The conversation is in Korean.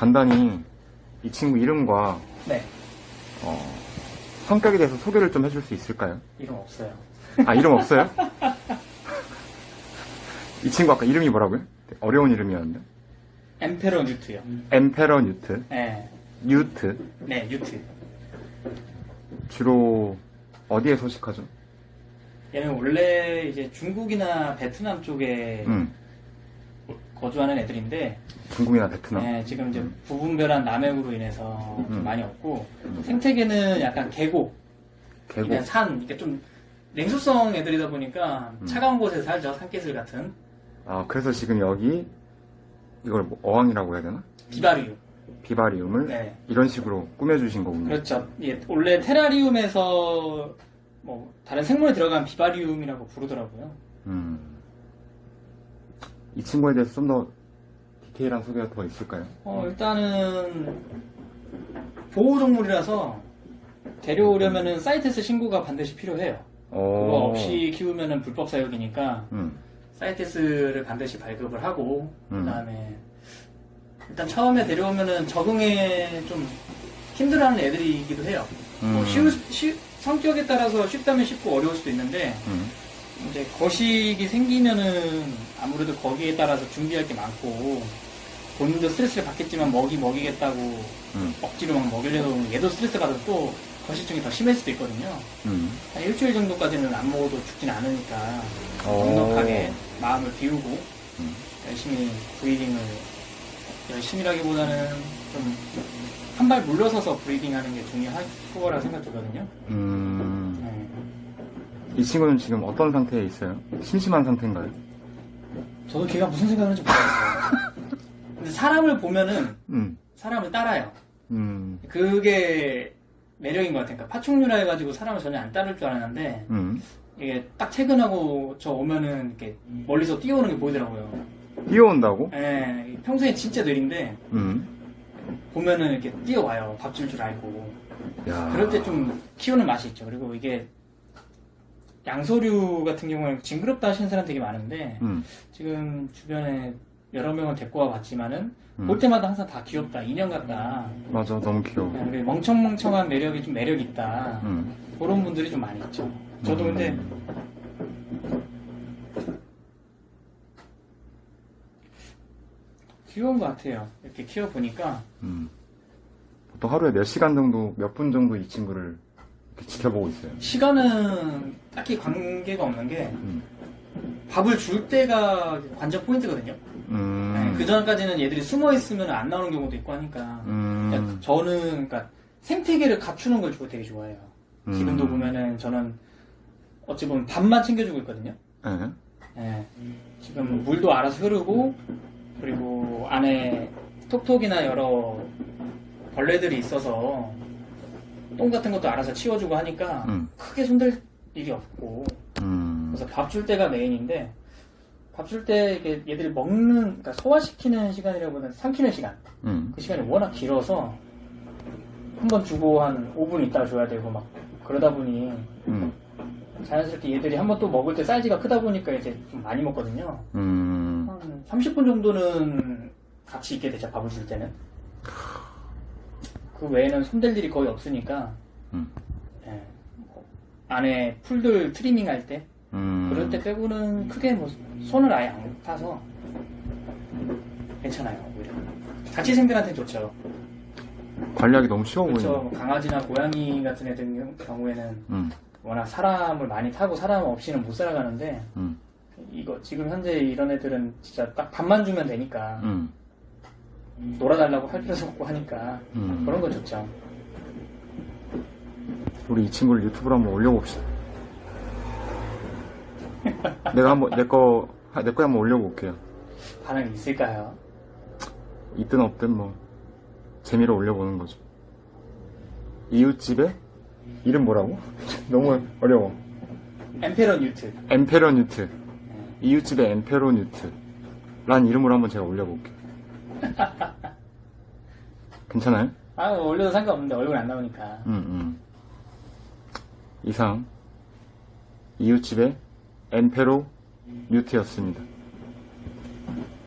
간단히 이 친구 이름과 네. 어, 성격에 대해서 소개를 좀 해줄 수 있을까요? 이름 없어요. 아 이름 없어요? 이 친구 아까 이름이 뭐라고요? 어려운 이름이었는데 엠페러 뉴트요. 엠페러 뉴트 네. 뉴트 네, 뉴트. 주로 어디에 소식하죠? 얘는 원래 이제 중국이나 베트남 쪽에 음, 거주하는 애들인데 중국이나 베트남 네, 지금 이제 부분별한 남획으로 인해서 좀 음. 많이 없고 생태계는 약간 계곡, 계곡 그냥 산, 이게 좀 냉수성 애들이다 보니까 음. 차가운 곳에 살죠. 산개슬 같은 아 그래서 지금 여기 이걸 뭐 어항이라고 해야 되나? 비바리움. 비바리움을 네. 이런 식으로 꾸며주신 거군요 그렇죠. 예, 원래 테라리움에서 뭐 다른 생물이 들어간 비바리움이라고 부르더라고요. 음. 이 친구에 대해서 좀 더 디테일한 소개가 더 있을까요? 어, 일단은 보호동물이라서 데려오려면은 사이테스 신고가 반드시 필요해요. 그거 어... 없이 키우면은 불법 사육이니까 음, 사이테스를 반드시 발급을 하고 음. 그다음에 일단 처음에 데려오면은 적응에 좀 힘들어하는 애들이기도 해요. 뭐 음. 쉬우, 쉬- 성격에 따라서 쉽다면 쉽고 어려울 수도 있는데 음, 이제 거식이 생기면은 아무래도 거기에 따라서 준비할 게 많고 본인도 스트레스를 받겠지만 먹이 먹이겠다고 음, 억지로 막 먹이려고 하면 얘도 스트레스 받아서 또 거식증이 더 심할 수도 있거든요. 음. 한 일주일 정도까지는 안 먹어도 죽진 않으니까 오. 넉넉하게 마음을 비우고 음. 열심히 브리딩을 열심히라기보다는 좀 한 발 물러서서 브리딩하는 게 중요한 거라 생각되거든요. 음. 네. 이 친구는 지금 어떤 상태에 있어요? 심심한 상태인가요? 저도 걔가 무슨 생각하는지 모르겠어요. 근데 사람을 보면은 음, 사람을 따라요. 음, 그게 매력인 것 같아요. 그러니까 파충류라 해가지고 사람을 전혀 안 따를 줄 알았는데 음. 이게 딱 퇴근하고 저 오면은 이렇게 멀리서 뛰어오는 게 보이더라고요. 뛰어온다고? 예, 평소에 진짜 느린데 음. 보면은 이렇게 뛰어와요. 밥 줄 줄 알고. 야. 그럴 때 좀 키우는 맛이 있죠. 그리고 이게 양서류 같은 경우는 징그럽다 하시는 사람 되게 많은데 음, 지금 주변에 여러 명을 데리고 와봤지만은 음. 볼 때마다 항상 다 귀엽다, 인형 같다. 맞아, 너무 귀여워. 네, 그리고 멍청멍청한 매력이 좀 매력 있다. 음. 그런 분들이 좀 많이 있죠. 저도 근데 귀여운 것 같아요. 이렇게 키워보니까 음. 보통 하루에 몇 시간 정도, 몇 분 정도 이 친구를 지켜보고 있어요. 시간은 딱히 관계가 없는 게 음. 밥을 줄 때가 관전 포인트거든요. 음. 그 전까지는 얘들이 숨어 있으면 안 나오는 경우도 있고 하니까 음. 그러니까 저는 그러니까 생태계를 갖추는 걸 주고 되게 좋아해요. 음. 지금도 보면은 저는 어찌 보면 밥만 챙겨주고 있거든요. 예. 예. 지금 물도 알아서 흐르고 그리고 안에 톡톡이나 여러 벌레들이 있어서 똥 같은 것도 알아서 치워주고 하니까 음. 크게 손댈 일이 없고 음. 그래서 밥 줄 때가 메인인데 밥 줄 때 이게 얘들이 먹는 그러니까 소화시키는 시간이라고보다는 삼키는 시간 음. 그 시간이 워낙 길어서 한 번 주고 한 5분 있다 줘야 되고 막 그러다 보니 음. 자연스럽게 얘들이 한 번 또 먹을 때 사이즈가 크다 보니까 이제 좀 많이 먹거든요. 음. 한 30분 정도는 같이 있게 되죠, 밥을 줄 때는. 그 외에는 손댈 일이 거의 없으니까, 음. 예, 뭐 안에 풀들 트리밍 할 때, 음. 그럴 때 빼고는 크게 뭐 손을 아예 안 타서 괜찮아요, 오히려. 자취생들한테 좋죠. 관리하기 너무 쉬워 그렇죠. 보이네. 뭐 강아지나 고양이 같은 애들 경우에는 음. 워낙 사람을 많이 타고 사람 없이는 못 살아가는데, 음. 이거 지금 현재 이런 애들은 진짜 딱 밥만 주면 되니까 음. 놀아달라고 할 필요도 없고 하니까 음. 그런 건 좋죠. 우리 이 친구를 유튜브로 한번 올려봅시다. 내가 한번 내거 내거 한번 올려볼게요. 반응이 있을까요? 있든 없든 뭐 재미로 올려보는 거죠. 이웃집에 이름 뭐라고? 너무 어려워. 엠페러 뉴트. 엠페러 뉴트. 이웃집에 엠페러 뉴트. 란 이름으로 한번 제가 올려볼게요. 괜찮아요? 아 뭐 올려도 상관없는데 얼굴 안 나오니까. 음, 음. 이상 이웃집의 엔페로 뉴티였습니다.